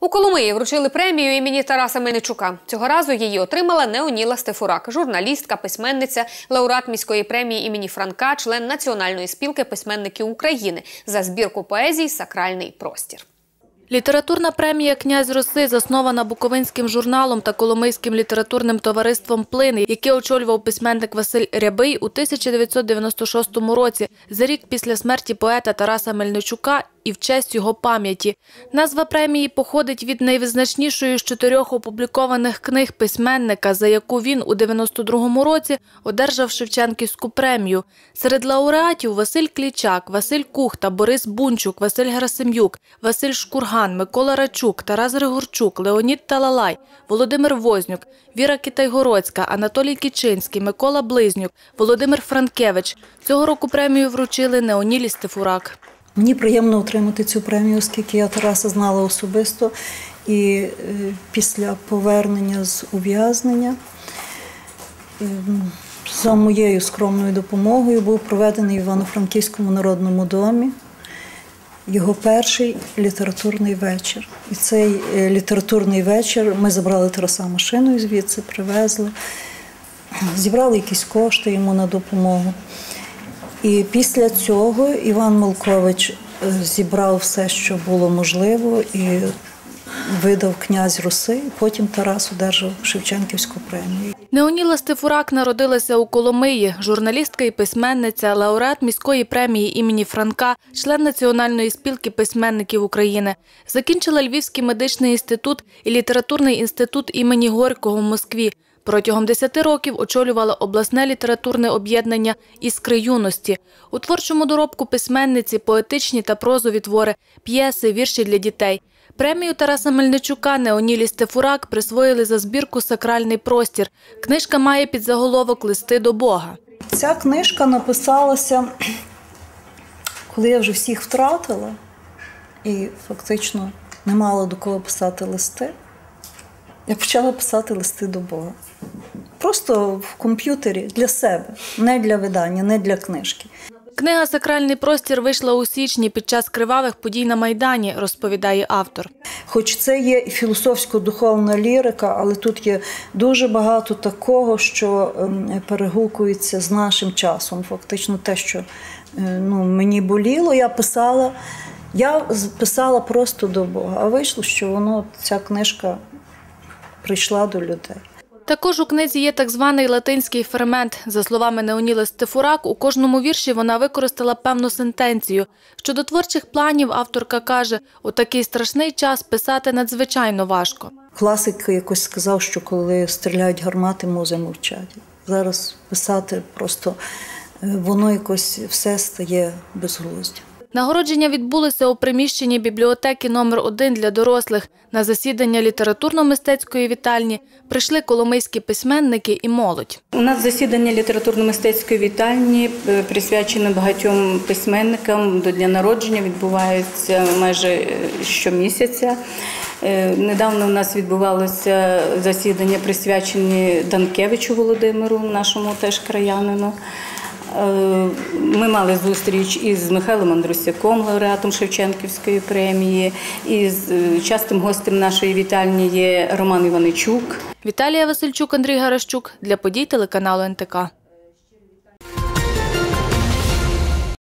У Коломиї вручили премію імені Тараса Мельничука. Цього разу її отримала Неоніла Стефурак, журналістка, письменниця, лауреат міської премії імені Франка, член Національної спілки письменників України за збірку поезій Сакральний простір. Літературна премія Князь Роси заснована Буковинським журналом та Коломийським літературним товариством Плини, яке очолював письменник Василь Рябий у 1996 році, за рік після смерті поета Тараса Мельничука і в честь його пам'яті. Назва премії походить від найвизначнішої з чотирьох опублікованих книг письменника, за яку він у 92-му році одержав Шевченківську премію. Серед лауреатів Василь Клічак, Василь Кухта, Борис Бунчук, Василь Герасим'юк, Василь Шкурган, Микола Рачук, Тарас Григорчук, Леонід Талалай, Володимир Вознюк, Віра Китайгородська, Анатолій Кічинський, Микола Близнюк, Володимир Франкевич. Цього року премію вручили Неонілі Стефурак. Мені приємно отримати цю премію, оскільки я Тараса знала особисто. І е, після повернення з ув'язнення е, за моєю скромною допомогою був проведений в Івано-Франківському народному домі його перший літературний вечір. І цей е, літературний вечір ми забрали Тараса машиною звідси, привезли, зібрали якісь кошти йому на допомогу. І після цього Іван Малкович е, зібрав все, що було можливо, і видав князь Руси. Потім Тарас одержав Шевченківську премію. Неоніла Стефурак народилася у Коломиї, журналістка і письменниця, лауреат міської премії імені Франка, член Національної спілки письменників України. Закінчила Львівський медичний інститут і літературний інститут імені Горького в Москві. Протягом 10 років очолювала обласне літературне об'єднання «Іскри юності». У творчому доробку письменниці, поетичні та прозові твори, п'єси, вірші для дітей. Премію Тараса Мельничука Неонілі Стефурак присвоїли за збірку «Сакральний простір». Книжка має підзаголовок «Листи до Бога». Ця книжка написалася, коли я вже всіх втратила і фактично не мала до кого писати листи. Я почала писати листи до Бога. Просто в комп'ютері для себе, не для видання, не для книжки. Книга «Сакральний простір» вийшла у січні під час кривавих подій на Майдані, розповідає автор. Хоч це є і філософсько-духовна лірика, але тут є дуже багато такого, що ем, перегукується з нашим часом. Фактично, те, що е, ну, мені боліло, я писала. Я писала просто до Бога, а вийшло, що воно ця книжка прийшла до людей. Також у книзі є так званий латинський фермент. За словами Неоніли Стефурак, у кожному вірші вона використала певну сентенцію. Щодо творчих планів, авторка каже, у такий страшний час писати надзвичайно важко. Класик якось сказав, що коли стріляють гармати, музи мовчать. Зараз писати просто е, воно якось все стає безглуздям. Нагородження відбулося у приміщенні бібліотеки номер 1 для дорослих. На засідання літературно-мистецької вітальні прийшли коломийські письменники і молодь. У нас засідання літературно-мистецької вітальні е, присвячено багатьом письменникам до дня народження. Відбувається майже е, щомісяця. Е, недавно у нас відбувалося засідання присвячені Данкевичу Володимиру, нашому теж краянину. Е, ми мали зустріч із Михайлом Андрусяком, лауреатом Шевченківської премії, і е, частим гостем нашої вітальні є Роман Іваничук. Віталія Васильчук, Андрій Гарашчук для подій телеканалу НТК.